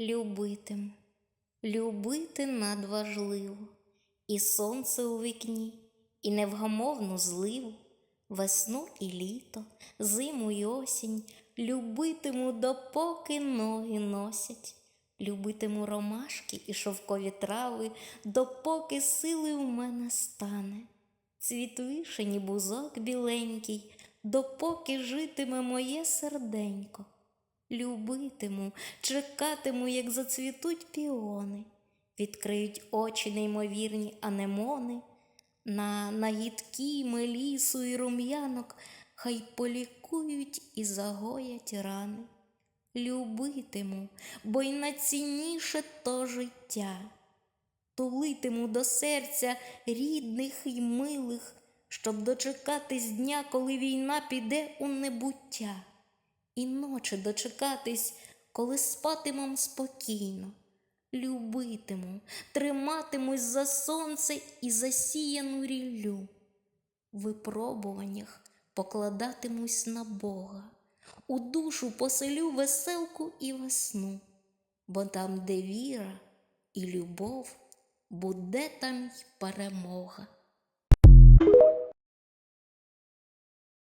Любитиму, любити надважливо, і сонце у вікні, і невгамовну зливу, весну і літо, зиму й осінь, любитиму, допоки ноги носять, любитиму ромашки і шовкові трави, допоки сили у мене стане. Цвіт вишені бузок біленький, допоки житиме моє серденько. Любитиму, чекатиму, як зацвітуть піони, відкриють очі неймовірні анемони, на нагідкі мелісу і рум'янок хай полікують і загоять рани. Любитиму, бо й найцінніше то життя, тулитиму до серця рідних і милих, щоб дочекатись дня, коли війна піде у небуття і ночі дочекатись, коли спатимем спокійно, любитиму, триматимусь за сонце і засіяну ріллю. Випробуваннях покладатимусь на Бога, у душу поселю веселку і весну, бо там, де віра і любов, буде там й перемога.